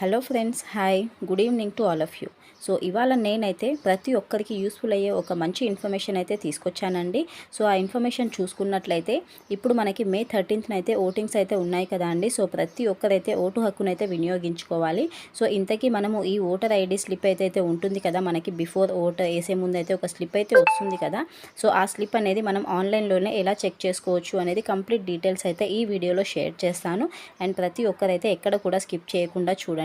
Hello friends hi. Good evening to all of you. So ఇవాళ నేనైతే ప్రతి ఒక్కరికి యూస్ఫుల్ అయ్యే ఒక మంచి ఇన్ఫర్మేషన్ అయితే తీసుకొచ్చానండి. సో ఆ ఇన్ఫర్మేషన్ చూసుకున్నట్లయితే ఇప్పుడు మనకి మే థర్టీన్త్న అయితే ఓటింగ్స్ అయితే ఉన్నాయి కదా అండి. సో ప్రతి ఒక్కరైతే ఓటు హక్కునైతే వినియోగించుకోవాలి. సో ఇంతకీ మనము ఈ ఓటర్ ఐడి స్లిప్ అయితే అయితే ఉంటుంది కదా మనకి బిఫోర్ ఓటర్ వేసే ముందు అయితే ఒక స్లిప్ అయితే వస్తుంది కదా. సో ఆ స్లిప్ అనేది మనం ఆన్లైన్లోనే ఎలా చెక్ చేసుకోవచ్చు అనేది కంప్లీట్ డీటెయిల్స్ అయితే ఈ వీడియోలో షేర్ చేస్తాను. అండ్ ప్రతి ఒక్కరైతే ఎక్కడ కూడా స్కిప్ చేయకుండా చూడండి.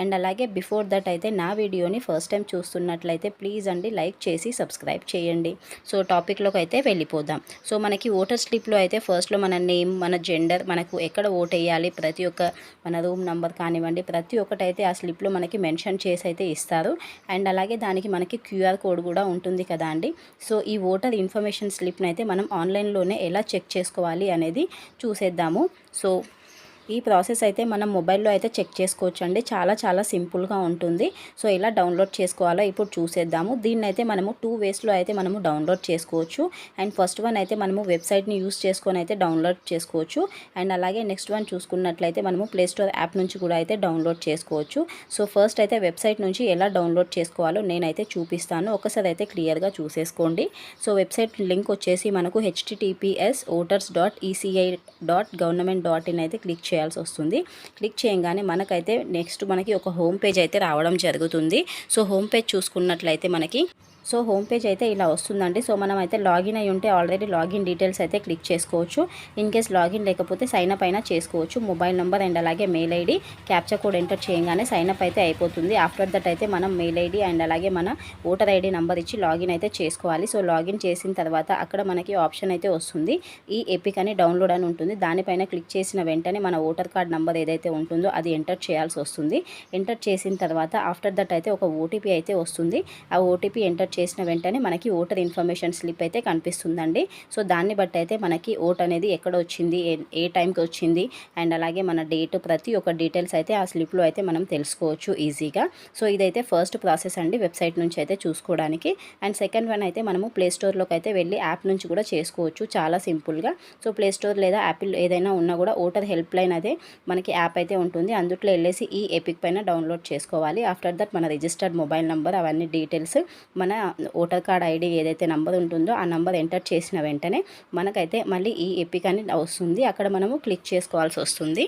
అండ్ అలాగే బిఫోర్ దట్ అయితే నా వీడియోని ఫస్ట్ టైం చూస్తున్నట్లయితే ప్లీజ్ అండి లైక్ చేసి సబ్స్క్రైబ్ చేయండి. సో టాపిక్లోకి అయితే వెళ్ళిపోదాం. సో మనకి ఓటర్ స్లిప్లో అయితే ఫస్ట్లో మన నేమ్ మన జెండర్ మనకు ఎక్కడ ఓట్ వేయాలి ప్రతి ఒక్క మన రూమ్ నెంబర్ కానివ్వండి ప్రతి ఒక్కటి అయితే ఆ స్లిప్లో మనకి మెన్షన్ చేసి అయితే ఇస్తారు. అండ్ అలాగే దానికి మనకి క్యూఆర్ కోడ్ కూడా ఉంటుంది కదా అండి. సో ఈ ఓటర్ ఇన్ఫర్మేషన్ స్లిప్ని అయితే మనం ఆన్లైన్లోనే ఎలా చెక్ చేసుకోవాలి అనేది చూసేద్దాము. సో ఈ ప్రాసెస్ అయితే మనం మొబైల్లో అయితే చెక్ చేసుకోవచ్చు అండి చాలా చాలా సింపుల్గా ఉంటుంది. సో ఇలా డౌన్లోడ్ చేసుకోవాలో ఇప్పుడు చూసేద్దాము. దీన్ని అయితే మనము టూ వేస్లో అయితే మనము డౌన్లోడ్ చేసుకోవచ్చు. అండ్ ఫస్ట్ వన్ అయితే మనము వెబ్సైట్ని యూస్ చేసుకొని అయితే డౌన్లోడ్ చేసుకోవచ్చు. అండ్ అలాగే నెక్స్ట్ వన్ చూసుకున్నట్లయితే మనము ప్లేస్టోర్ యాప్ నుంచి కూడా అయితే డౌన్లోడ్ చేసుకోవచ్చు. సో ఫస్ట్ అయితే వెబ్సైట్ నుంచి ఎలా డౌన్లోడ్ చేసుకోవాలో నేనైతే చూపిస్తాను. ఒకసారి అయితే క్లియర్గా చూసేసుకోండి. సో వెబ్సైట్ లింక్ వచ్చేసి మనకు HTTPS voters dot ECI dot government dot in అయితే క్లిక్ చేయాలి. చేయాల్సి వస్తుంది. క్లిక్ చేయగానే మనకైతే నెక్స్ట్ మనకి ఒక హోమ్ పేజ్ అయితే రావడం జరుగుతుంది. సో హోమ్ పేజ్ చూసుకున్నట్లయితే మనకి సో హోమ్ పేజ్ అయితే ఇలా వస్తుందండి. సో మనం అయితే లాగిన్ అయి ఉంటే ఆల్రెడీ లాగిన్ డీటెయిల్స్ అయితే క్లిక్ చేసుకోవచ్చు. ఇన్ కేస్ లాగిన్ లేకపోతే సైన్ అప్ అయినా చేసుకోవచ్చు. మొబైల్ నెంబర్ అండ్ అలాగే mail ID captcha code enter చేయగానే సైన్ అప్ అయితే అయిపోతుంది. ఆఫ్టర్ దట్ అయితే మనం మెయిల్ ఐడి అండ్ అలాగే మన ఓటర్ ఐడి నెంబర్ ఇచ్చి లాగిన్ అయితే చేసుకోవాలి. సో లాగిన్ చేసిన తర్వాత అక్కడ మనకి ఆప్షన్ అయితే వస్తుంది. ఈ ఎపిక్ అని డౌన్లోడ్ అని ఉంటుంది. దానిపైన క్లిక్ చేసిన వెంటనే మన ఓటర్ కార్డ్ నెంబర్ ఏదైతే ఉంటుందో అది ఎంటర్ చేయాల్సి వస్తుంది. ఎంటర్ చేసిన తర్వాత ఆఫ్టర్ దట్ అయితే ఒక ఓటీపీ అయితే వస్తుంది. ఆ ఓటీపీ ఎంటర్ చేసిన వెంటనే మనకి ఓటర్ ఇన్ఫర్మేషన్ స్లిప్ అయితే కనిపిస్తుందండి. సో దాన్ని బట్టి అయితే మనకి ఓట్ అనేది ఎక్కడ వచ్చింది ఏ టైంకి వచ్చింది అండ్ అలాగే మన డేట్ ప్రతి ఒక్క డీటెయిల్స్ అయితే ఆ స్లిప్లో అయితే మనం తెలుసుకోవచ్చు ఈజీగా. సో ఇదైతే ఫస్ట్ ప్రాసెస్ అండి వెబ్సైట్ నుంచి అయితే చూసుకోవడానికి. అండ్ సెకండ్ వన్ అయితే మనము ప్లే స్టోర్లోకి అయితే వెళ్ళి యాప్ నుంచి కూడా చేసుకోవచ్చు చాలా సింపుల్గా. సో ప్లేస్టోర్ లేదా యాపిల్ ఏదైనా ఉన్నా కూడా ఓటర్ హెల్ప్ లైన్ అదే మనకి యాప్ అయితే ఉంటుంది. అందుట్లో వెళ్ళేసి ఈ ఎపిక్ పైన డౌన్లోడ్ చేసుకోవాలి. ఆఫ్టర్ దట్ మన రిజిస్టర్డ్ మొబైల్ నెంబర్ అవన్నీ డీటెయిల్స్ మన ఓటర్ కార్డ్ ఐడి ఏదైతే నెంబర్ ఉంటుందో ఆ నెంబర్ ఎంటర్ చేసిన వెంటనే మనకైతే మళ్ళీ ఈ ఎపిక్ అని వస్తుంది. అక్కడ మనము క్లిక్ చేసుకోవాల్సి వస్తుంది.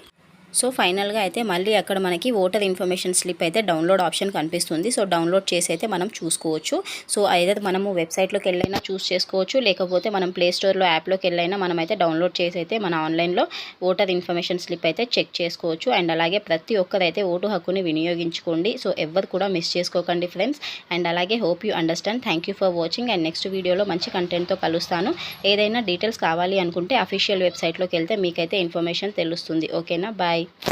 సో ఫైనల్గా అయితే మళ్ళీ అక్కడ మనకి ఓటర్ ఇన్ఫర్మేషన్ స్లిప్ అయితే డౌన్లోడ్ ఆప్షన్ కనిపిస్తుంది. సో డౌన్లోడ్ చేసి అయితే మనం చూసుకోవచ్చు. సో ఏదైతే మనము వెబ్సైట్లోకి వెళ్ళైనా చూస్ చేసుకోవచ్చు. లేకపోతే మనం ప్లే స్టోర్లో యాప్లోకి వెళ్ళైనా మనం అయితే డౌన్లోడ్ చేసి అయితే మన ఆన్లైన్లో ఓటర్ ఇన్ఫర్మేషన్ స్లిప్ అయితే చెక్ చేసుకోవచ్చు. అండ్ అలాగే ప్రతి ఒక్కరైతే ఓటు హక్కుని వినియోగించుకోండి. సో ఎవరు కూడా మిస్ చేసుకోకండి ఫ్రెండ్స్. అండ్ అలాగే hope you understand. Thank you for watching. And next వీడియోలో మంచి కంటెంట్తో కలుస్తాను. ఏదైనా డీటెయిల్స్ కావాలి అనుకుంటే అఫీషియల్ వెబ్సైట్లోకి వెళ్తే మీకైతే ఇన్ఫర్మేషన్ తెలుస్తుంది. ఓకేనా? బాయ్. বাই